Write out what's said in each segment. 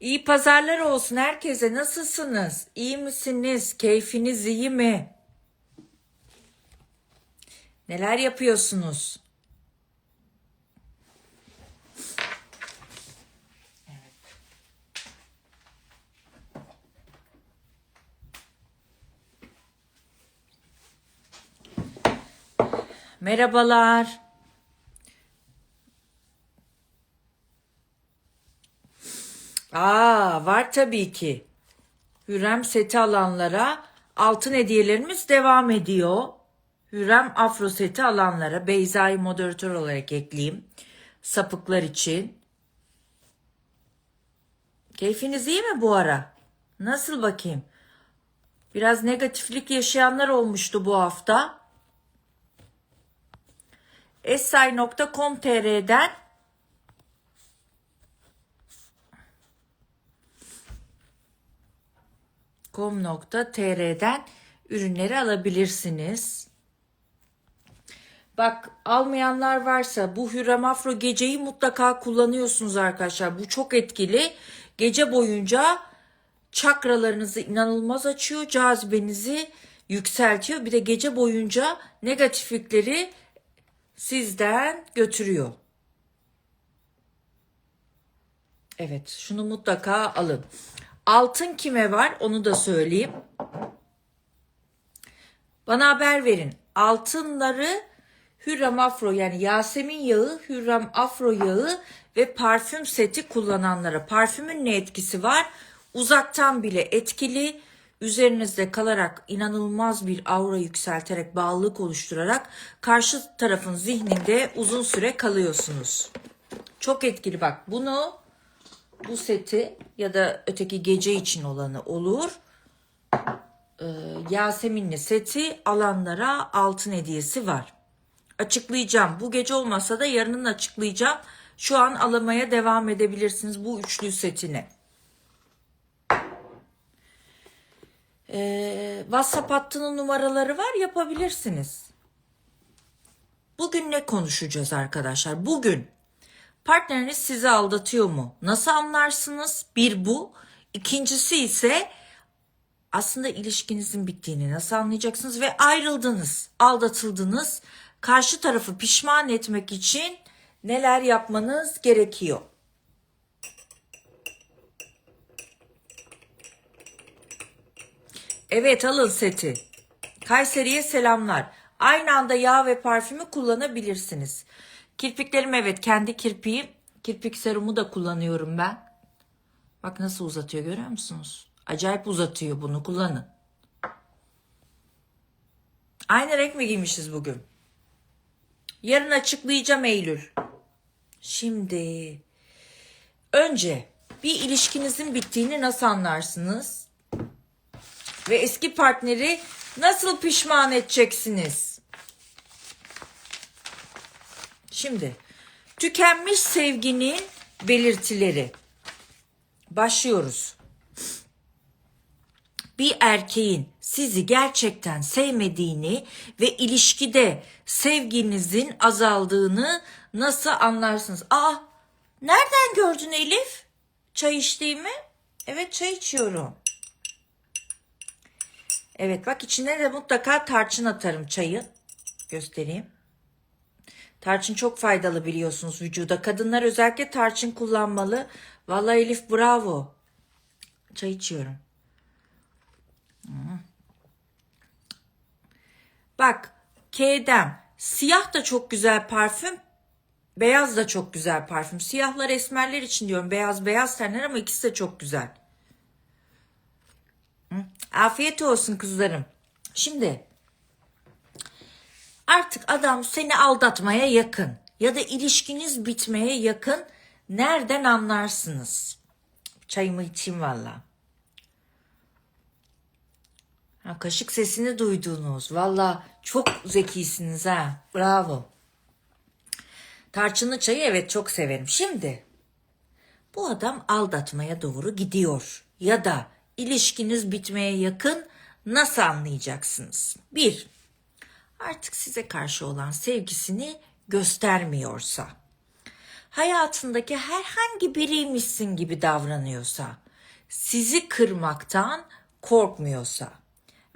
İyi pazarlar olsun herkese. Nasılsınız? İyi misiniz? Keyfiniz iyi mi? Neler yapıyorsunuz? Merhabalar. Aa, var tabii ki. Hürrem seti alanlara altın hediyelerimiz devam ediyor. Hürrem afro seti alanlara Beyza'yı moderatör olarak ekleyeyim. Sapıklar için. Keyfiniz iyi mi bu ara? Nasıl bakayım? Biraz negatiflik yaşayanlar olmuştu bu hafta. Essay.com.tr'den com.tr'den ürünleri alabilirsiniz. Bak almayanlar varsa bu Hürrem Afro geceyi mutlaka kullanıyorsunuz arkadaşlar. Bu çok etkili. Gece boyunca çakralarınızı inanılmaz açıyor. Cazibenizi yükseltiyor. Bir de gece boyunca negatiflikleri sizden götürüyor. Evet, şunu mutlaka alın. Altın kime var onu da söyleyeyim. Bana haber verin. Altınları Hürrem Afro yani Yasemin yağı, Hürrem Afro yağı ve parfüm seti kullananlara. Parfümün ne etkisi var? Uzaktan bile etkili. Üzerinizde kalarak inanılmaz bir aura yükselterek, bağlılık oluşturarak karşı tarafın zihninde uzun süre kalıyorsunuz. Çok etkili bak. Bunu bu seti ya da öteki gece için olanı olur. Ee, seti alanlara altın hediyesi var. Açıklayacağım. Bu gece olmasa da yarının açıklayacağım. Şu an alamaya devam edebilirsiniz bu üçlü setini. Ee, WhatsApp hattının numaraları var yapabilirsiniz. Bugün ne konuşacağız arkadaşlar? Bugün partneriniz sizi aldatıyor mu? Nasıl anlarsınız? Bir bu. İkincisi ise aslında ilişkinizin bittiğini nasıl anlayacaksınız ve ayrıldınız, aldatıldınız. Karşı tarafı pişman etmek için neler yapmanız gerekiyor? Evet alın seti. Kayseri'ye selamlar. Aynı anda yağ ve parfümü kullanabilirsiniz. Kirpiklerim evet kendi kirpiğim. Kirpik serumu da kullanıyorum ben. Bak nasıl uzatıyor görüyor musunuz? Acayip uzatıyor bunu kullanın. Aynı renk mi giymişiz bugün? Yarın açıklayacağım Eylül. Şimdi önce bir ilişkinizin bittiğini nasıl anlarsınız? Ve eski partneri nasıl pişman edeceksiniz? Şimdi tükenmiş sevginin belirtileri. Başlıyoruz. Bir erkeğin sizi gerçekten sevmediğini ve ilişkide sevginizin azaldığını nasıl anlarsınız? Aa, nereden gördün Elif? Çay içtiğimi? Evet çay içiyorum. Evet bak içine de mutlaka tarçın atarım çayın. Göstereyim. Tarçın çok faydalı biliyorsunuz vücuda. Kadınlar özellikle tarçın kullanmalı. Vallahi Elif bravo. Çay içiyorum. Hmm. Bak K'dem. Siyah da çok güzel parfüm. Beyaz da çok güzel parfüm. Siyahlar esmerler için diyorum. Beyaz beyaz tenler ama ikisi de çok güzel. Hı? Afiyet olsun kızlarım. Şimdi artık adam seni aldatmaya yakın ya da ilişkiniz bitmeye yakın nereden anlarsınız? Çayımı içeyim valla. Ha, kaşık sesini duydunuz. Valla çok zekisiniz ha. Bravo. Tarçınlı çayı evet çok severim. Şimdi bu adam aldatmaya doğru gidiyor ya da ilişkiniz bitmeye yakın nasıl anlayacaksınız? Bir, artık size karşı olan sevgisini göstermiyorsa. hayatındaki herhangi biriymişsin gibi davranıyorsa, sizi kırmaktan korkmuyorsa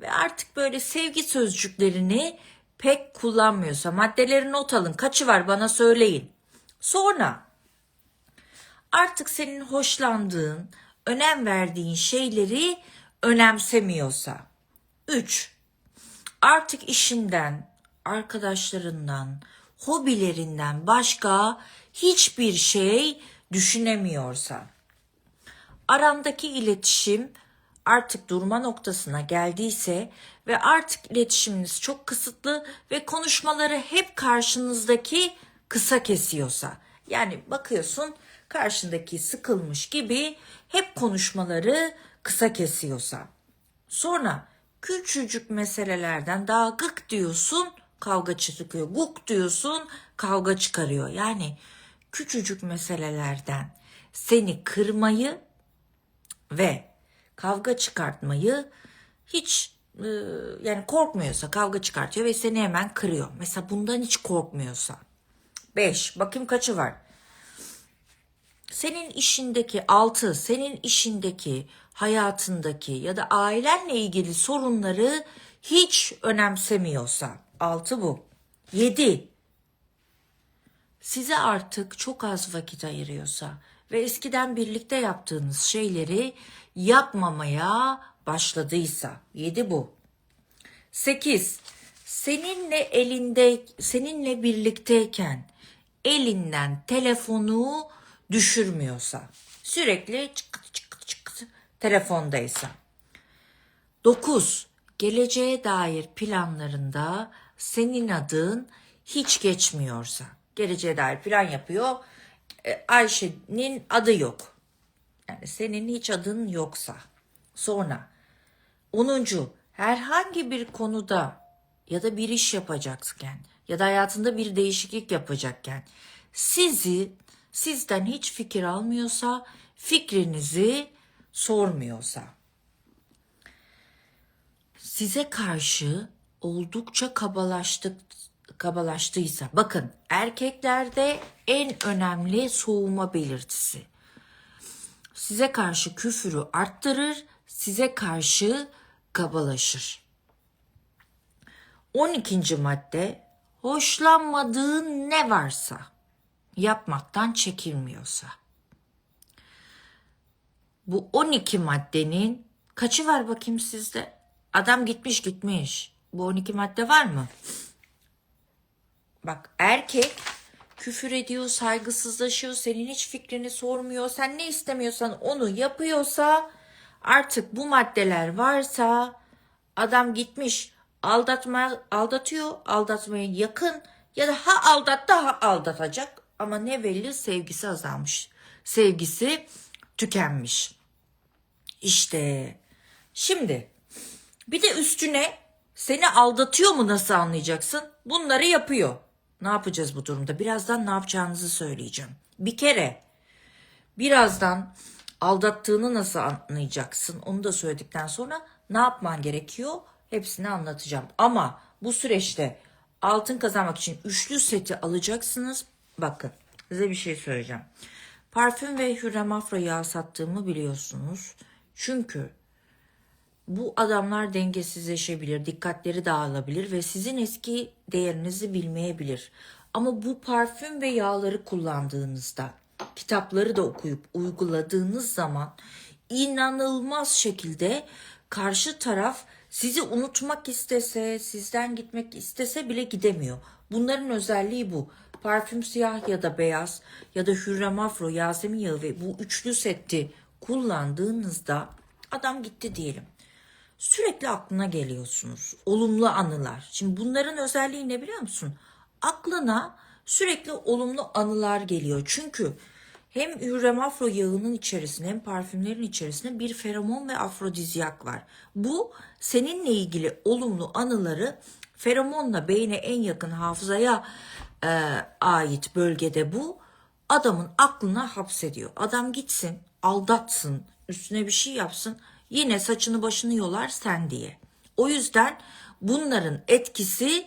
ve artık böyle sevgi sözcüklerini pek kullanmıyorsa maddeleri not alın kaçı var bana söyleyin. Sonra artık senin hoşlandığın, önem verdiğin şeyleri önemsemiyorsa. 3. Artık işinden, arkadaşlarından, hobilerinden başka hiçbir şey düşünemiyorsa. Arandaki iletişim artık durma noktasına geldiyse ve artık iletişiminiz çok kısıtlı ve konuşmaları hep karşınızdaki kısa kesiyorsa. Yani bakıyorsun karşındaki sıkılmış gibi hep konuşmaları kısa kesiyorsa. Sonra küçücük meselelerden daha gık diyorsun kavga çıkıyor. Guk diyorsun kavga çıkarıyor. Yani küçücük meselelerden seni kırmayı ve kavga çıkartmayı hiç e, yani korkmuyorsa kavga çıkartıyor ve seni hemen kırıyor. Mesela bundan hiç korkmuyorsa. 5. Bakayım kaçı var? Senin işindeki 6, senin işindeki, hayatındaki ya da ailenle ilgili sorunları hiç önemsemiyorsa. 6 bu. 7. Size artık çok az vakit ayırıyorsa ve eskiden birlikte yaptığınız şeyleri yapmamaya başladıysa. 7 bu. 8. Seninle elinde seninle birlikteyken elinden telefonu düşürmüyorsa. Sürekli çık telefondaysa. 9. Geleceğe dair planlarında senin adın hiç geçmiyorsa. Geleceğe dair plan yapıyor. e, Ayşe'nin adı yok. Yani senin hiç adın yoksa. Sonra 10. Herhangi bir konuda ya da bir iş yapacakken ya da hayatında bir değişiklik yapacakken sizi sizden hiç fikir almıyorsa, fikrinizi sormuyorsa size karşı oldukça kabalaştık kabalaştıysa bakın erkeklerde en önemli soğuma belirtisi size karşı küfürü arttırır, size karşı kabalaşır. 12. madde hoşlanmadığın ne varsa yapmaktan çekinmiyorsa. Bu 12 maddenin kaçı var bakayım sizde? Adam gitmiş gitmiş. Bu 12 madde var mı? Bak erkek küfür ediyor, saygısızlaşıyor, senin hiç fikrini sormuyor. Sen ne istemiyorsan onu yapıyorsa artık bu maddeler varsa adam gitmiş aldatma aldatıyor, aldatmaya yakın ya da ha aldat daha aldatacak ama ne belli sevgisi azalmış. Sevgisi tükenmiş. İşte şimdi bir de üstüne seni aldatıyor mu nasıl anlayacaksın? Bunları yapıyor. Ne yapacağız bu durumda? Birazdan ne yapacağınızı söyleyeceğim. Bir kere birazdan aldattığını nasıl anlayacaksın? Onu da söyledikten sonra ne yapman gerekiyor? Hepsini anlatacağım. Ama bu süreçte altın kazanmak için üçlü seti alacaksınız. Bakın size bir şey söyleyeceğim. Parfüm ve Hürrem Afro yağı sattığımı biliyorsunuz. Çünkü bu adamlar dengesizleşebilir, dikkatleri dağılabilir ve sizin eski değerinizi bilmeyebilir. Ama bu parfüm ve yağları kullandığınızda, kitapları da okuyup uyguladığınız zaman inanılmaz şekilde karşı taraf sizi unutmak istese, sizden gitmek istese bile gidemiyor. Bunların özelliği bu. Parfüm siyah ya da beyaz ya da Hürrem Afro, Yasemin yağı ve bu üçlü seti kullandığınızda adam gitti diyelim sürekli aklına geliyorsunuz. Olumlu anılar. Şimdi bunların özelliği ne biliyor musun? Aklına sürekli olumlu anılar geliyor. Çünkü hem Hürrem Afro yağının içerisinde hem parfümlerin içerisinde bir feromon ve afrodizyak var. Bu seninle ilgili olumlu anıları feromonla beyne en yakın hafızaya e, ait bölgede bu adamın aklına hapsediyor. Adam gitsin, aldatsın, üstüne bir şey yapsın yine saçını başını yolar sen diye. O yüzden bunların etkisi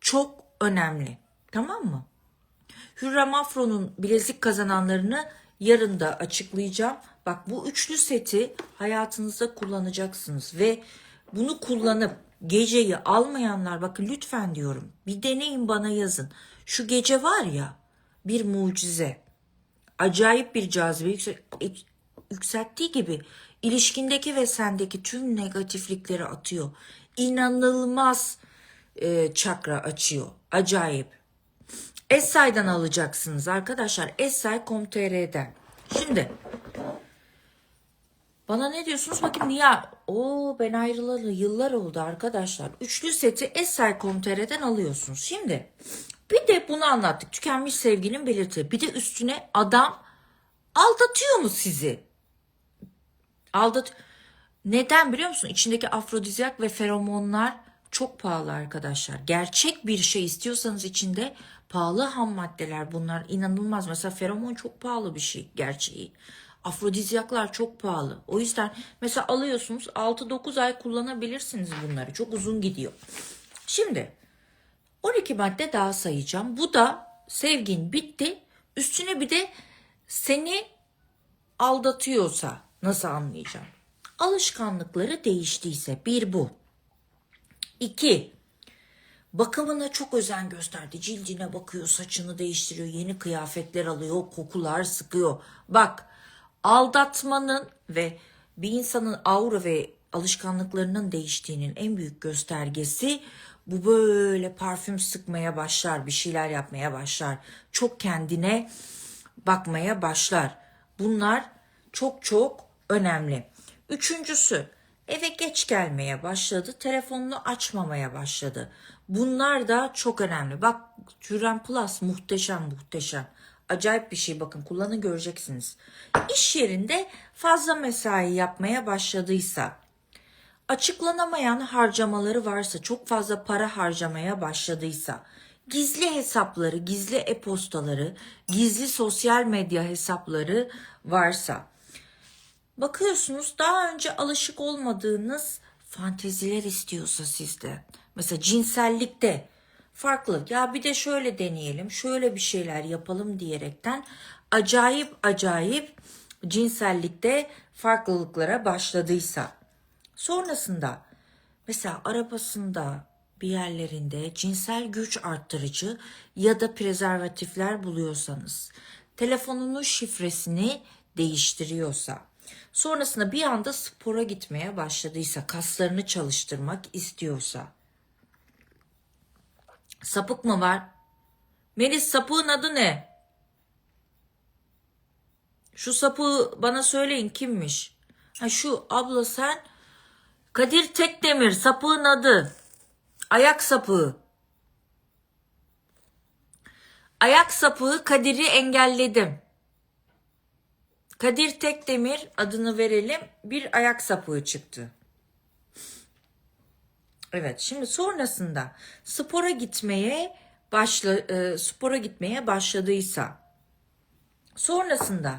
çok önemli. Tamam mı? Hürrem Afro'nun bilezik kazananlarını yarın da açıklayacağım. Bak bu üçlü seti hayatınızda kullanacaksınız ve bunu kullanıp geceyi almayanlar bakın lütfen diyorum bir deneyin bana yazın. Şu gece var ya bir mucize acayip bir cazibe yüksel- yükselttiği gibi ilişkindeki ve sendeki tüm negatiflikleri atıyor. İnanılmaz e, çakra açıyor. Acayip. Essay'dan alacaksınız arkadaşlar. Essay.com.tr'den. Şimdi bana ne diyorsunuz? Bakın niye? Oo ben ayrılalı yıllar oldu arkadaşlar. Üçlü seti Essay.com.tr'den alıyorsunuz. Şimdi bir de bunu anlattık. Tükenmiş sevginin belirti. Bir de üstüne adam aldatıyor mu sizi? Aldat neden biliyor musun? İçindeki afrodizyak ve feromonlar çok pahalı arkadaşlar. Gerçek bir şey istiyorsanız içinde pahalı ham maddeler bunlar inanılmaz. Mesela feromon çok pahalı bir şey gerçeği. Afrodizyaklar çok pahalı. O yüzden mesela alıyorsunuz 6-9 ay kullanabilirsiniz bunları. Çok uzun gidiyor. Şimdi 12 madde daha sayacağım. Bu da sevgin bitti. Üstüne bir de seni aldatıyorsa nasıl anlayacağım? Alışkanlıkları değiştiyse bir bu. İki, bakımına çok özen gösterdi. Cildine bakıyor, saçını değiştiriyor, yeni kıyafetler alıyor, kokular sıkıyor. Bak, aldatmanın ve bir insanın aura ve alışkanlıklarının değiştiğinin en büyük göstergesi bu böyle parfüm sıkmaya başlar, bir şeyler yapmaya başlar. Çok kendine bakmaya başlar. Bunlar çok çok önemli. Üçüncüsü eve geç gelmeye başladı. Telefonunu açmamaya başladı. Bunlar da çok önemli. Bak Türen Plus muhteşem muhteşem. Acayip bir şey bakın kullanın göreceksiniz. İş yerinde fazla mesai yapmaya başladıysa, açıklanamayan harcamaları varsa, çok fazla para harcamaya başladıysa, gizli hesapları, gizli e-postaları, gizli sosyal medya hesapları varsa, bakıyorsunuz daha önce alışık olmadığınız fanteziler istiyorsa sizde. Mesela cinsellikte farklı. Ya bir de şöyle deneyelim, şöyle bir şeyler yapalım diyerekten acayip acayip cinsellikte farklılıklara başladıysa. Sonrasında mesela arabasında bir yerlerinde cinsel güç arttırıcı ya da prezervatifler buluyorsanız, telefonunun şifresini değiştiriyorsa, sonrasında bir anda spora gitmeye başladıysa, kaslarını çalıştırmak istiyorsa, sapık mı var? Melis sapığın adı ne? Şu sapığı bana söyleyin kimmiş? Ha şu abla sen Kadir Tekdemir sapığın adı. Ayak sapığı. Ayak sapığı Kadir'i engelledim. Kadir Tekdemir adını verelim. Bir ayak sapığı çıktı. Evet şimdi sonrasında spora gitmeye başla e, spora gitmeye başladıysa sonrasında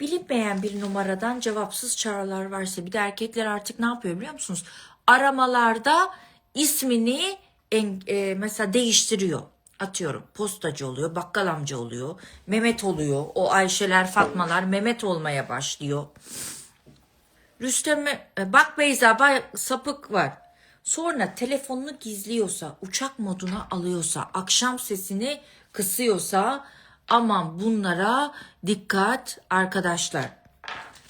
bilinmeyen bir numaradan cevapsız çağrılar varsa bir de erkekler artık ne yapıyor biliyor musunuz? Aramalarda ismini en- e, mesela değiştiriyor. Atıyorum postacı oluyor, bakkal amca oluyor, Mehmet oluyor. O Ayşeler, Fatmalar Mehmet olmaya başlıyor. Rüstem'e bak Beyza bak sapık var. Sonra telefonunu gizliyorsa, uçak moduna alıyorsa, akşam sesini kısıyorsa aman bunlara dikkat arkadaşlar.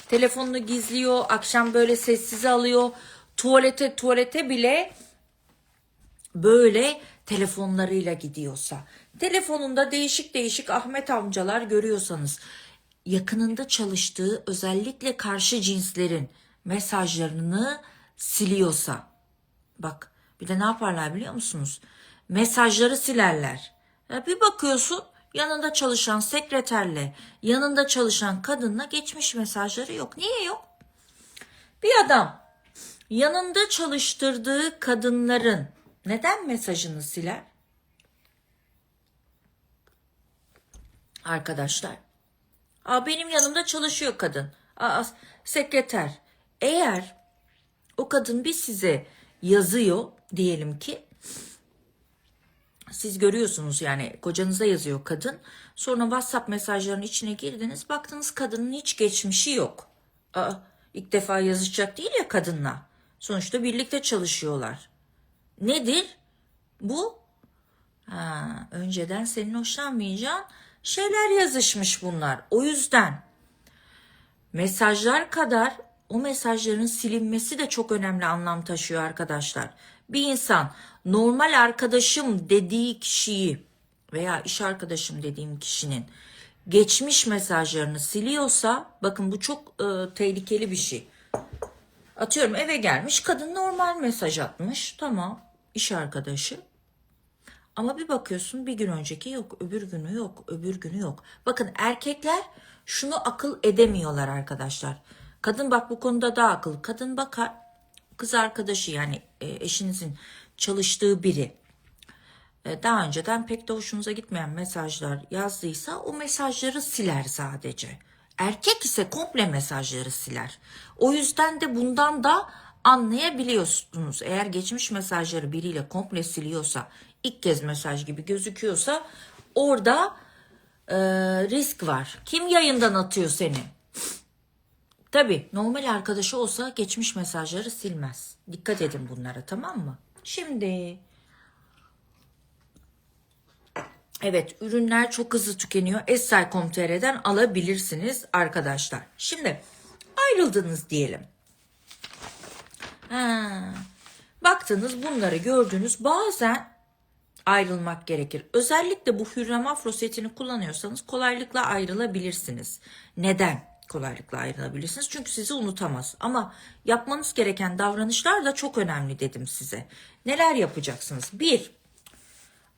Telefonunu gizliyor, akşam böyle sessize alıyor. Tuvalete tuvalete bile böyle telefonlarıyla gidiyorsa, telefonunda değişik değişik Ahmet amcalar görüyorsanız, yakınında çalıştığı özellikle karşı cinslerin mesajlarını siliyorsa, bak bir de ne yaparlar biliyor musunuz? Mesajları silerler. Ya bir bakıyorsun yanında çalışan sekreterle, yanında çalışan kadınla geçmiş mesajları yok. Niye yok? Bir adam yanında çalıştırdığı kadınların neden mesajını siler? Arkadaşlar. Aa, benim yanımda çalışıyor kadın. Aa, sekreter. Eğer o kadın bir size yazıyor diyelim ki siz görüyorsunuz yani kocanıza yazıyor kadın. Sonra WhatsApp mesajlarının içine girdiniz. Baktınız kadının hiç geçmişi yok. Aa, ilk defa yazışacak değil ya kadınla. Sonuçta birlikte çalışıyorlar. Nedir? Bu ha, önceden senin hoşlanmayacağın şeyler yazışmış bunlar. O yüzden mesajlar kadar o mesajların silinmesi de çok önemli anlam taşıyor arkadaşlar. Bir insan normal arkadaşım dediği kişiyi veya iş arkadaşım dediğim kişinin geçmiş mesajlarını siliyorsa bakın bu çok e, tehlikeli bir şey. Atıyorum eve gelmiş kadın normal mesaj atmış tamam iş arkadaşı ama bir bakıyorsun bir gün önceki yok, öbür günü yok, öbür günü yok. Bakın erkekler şunu akıl edemiyorlar arkadaşlar. Kadın bak bu konuda daha akıllı. Kadın bakar kız arkadaşı yani e, eşinizin çalıştığı biri e, daha önceden pek de hoşunuza gitmeyen mesajlar yazdıysa o mesajları siler sadece. Erkek ise komple mesajları siler. O yüzden de bundan da anlayabiliyorsunuz. Eğer geçmiş mesajları biriyle komple siliyorsa, ilk kez mesaj gibi gözüküyorsa orada e, risk var. Kim yayından atıyor seni? Tabii normal arkadaşı olsa geçmiş mesajları silmez. Dikkat edin bunlara tamam mı? Şimdi Evet ürünler çok hızlı tükeniyor. Esay.com.tr'den alabilirsiniz arkadaşlar. Şimdi ayrıldınız diyelim. Ha, baktınız bunları gördünüz. Bazen ayrılmak gerekir. Özellikle bu Hürrem Afro setini kullanıyorsanız kolaylıkla ayrılabilirsiniz. Neden kolaylıkla ayrılabilirsiniz? Çünkü sizi unutamaz. Ama yapmanız gereken davranışlar da çok önemli dedim size. Neler yapacaksınız? Bir,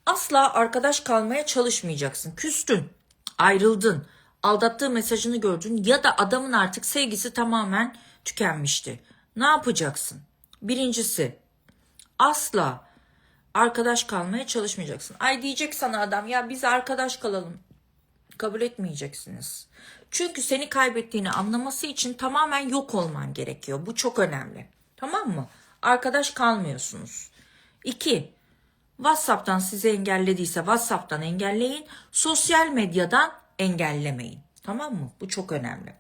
Asla arkadaş kalmaya çalışmayacaksın. Küstün, ayrıldın, aldattığı mesajını gördün ya da adamın artık sevgisi tamamen tükenmişti. Ne yapacaksın? Birincisi, asla arkadaş kalmaya çalışmayacaksın. Ay diyecek sana adam ya biz arkadaş kalalım. Kabul etmeyeceksiniz. Çünkü seni kaybettiğini anlaması için tamamen yok olman gerekiyor. Bu çok önemli. Tamam mı? Arkadaş kalmıyorsunuz. İki, WhatsApp'tan sizi engellediyse WhatsApp'tan engelleyin. Sosyal medyadan engellemeyin. Tamam mı? Bu çok önemli.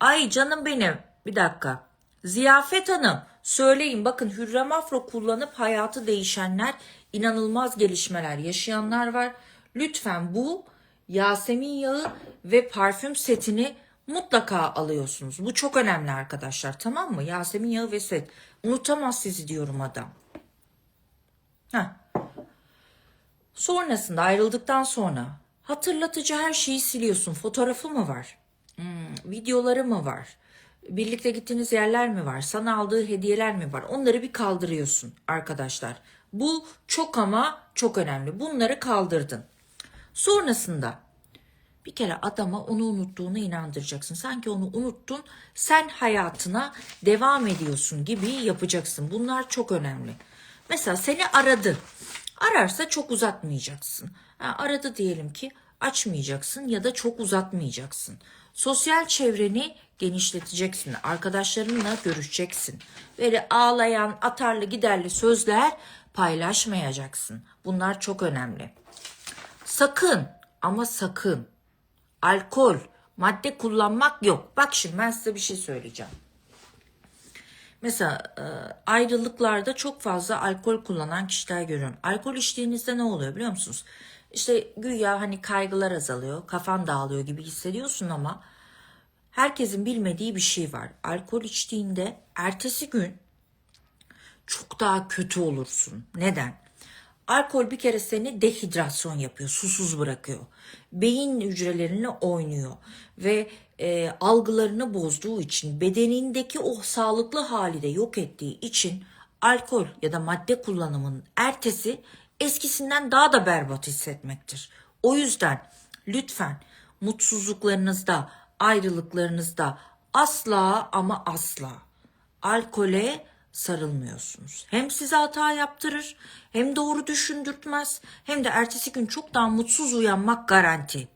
Ay canım benim. Bir dakika. Ziyafet Hanım söyleyin bakın Hürrem Afro kullanıp hayatı değişenler inanılmaz gelişmeler yaşayanlar var. Lütfen bu Yasemin yağı ve parfüm setini mutlaka alıyorsunuz. Bu çok önemli arkadaşlar tamam mı? Yasemin yağı ve set. Unutamaz sizi diyorum adam. Heh. Sonrasında ayrıldıktan sonra hatırlatıcı her şeyi siliyorsun. Fotoğrafı mı var? Hmm, videoları mı var? Birlikte gittiğiniz yerler mi var? Sana aldığı hediyeler mi var? Onları bir kaldırıyorsun arkadaşlar. Bu çok ama çok önemli. Bunları kaldırdın. Sonrasında bir kere adama onu unuttuğunu inandıracaksın. Sanki onu unuttun, sen hayatına devam ediyorsun gibi yapacaksın. Bunlar çok önemli. Mesela seni aradı. Ararsa çok uzatmayacaksın. Ha, aradı diyelim ki açmayacaksın ya da çok uzatmayacaksın. Sosyal çevreni genişleteceksin. Arkadaşlarınla görüşeceksin. Böyle ağlayan, atarlı, giderli sözler paylaşmayacaksın. Bunlar çok önemli. Sakın ama sakın alkol, madde kullanmak yok. Bak şimdi ben size bir şey söyleyeceğim. Mesela e, ayrılıklarda çok fazla alkol kullanan kişiler görüyorum. Alkol içtiğinizde ne oluyor biliyor musunuz? İşte güya hani kaygılar azalıyor, kafan dağılıyor gibi hissediyorsun ama herkesin bilmediği bir şey var. Alkol içtiğinde ertesi gün çok daha kötü olursun. Neden? Alkol bir kere seni dehidrasyon yapıyor, susuz bırakıyor. Beyin hücrelerinle oynuyor ve e, algılarını bozduğu için bedenindeki o sağlıklı hali de yok ettiği için alkol ya da madde kullanımının ertesi eskisinden daha da berbat hissetmektir. O yüzden lütfen mutsuzluklarınızda, ayrılıklarınızda asla ama asla alkole sarılmıyorsunuz. Hem size hata yaptırır, hem doğru düşündürtmez, hem de ertesi gün çok daha mutsuz uyanmak garanti.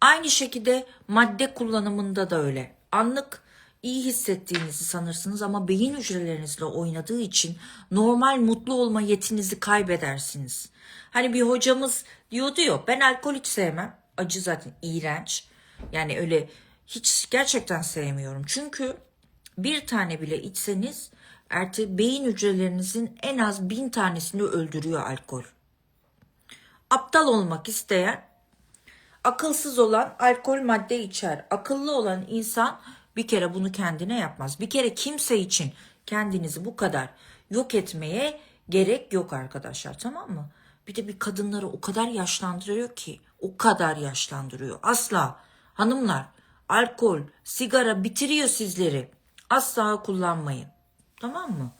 Aynı şekilde madde kullanımında da öyle. Anlık iyi hissettiğinizi sanırsınız ama beyin hücrelerinizle oynadığı için normal mutlu olma yetinizi kaybedersiniz. Hani bir hocamız diyordu ya ben alkol hiç sevmem. Acı zaten iğrenç. Yani öyle hiç gerçekten sevmiyorum. Çünkü bir tane bile içseniz artık beyin hücrelerinizin en az bin tanesini öldürüyor alkol. Aptal olmak isteyen Akılsız olan alkol madde içer. Akıllı olan insan bir kere bunu kendine yapmaz. Bir kere kimse için kendinizi bu kadar yok etmeye gerek yok arkadaşlar tamam mı? Bir de bir kadınları o kadar yaşlandırıyor ki o kadar yaşlandırıyor. Asla hanımlar alkol, sigara bitiriyor sizleri. Asla kullanmayın. Tamam mı?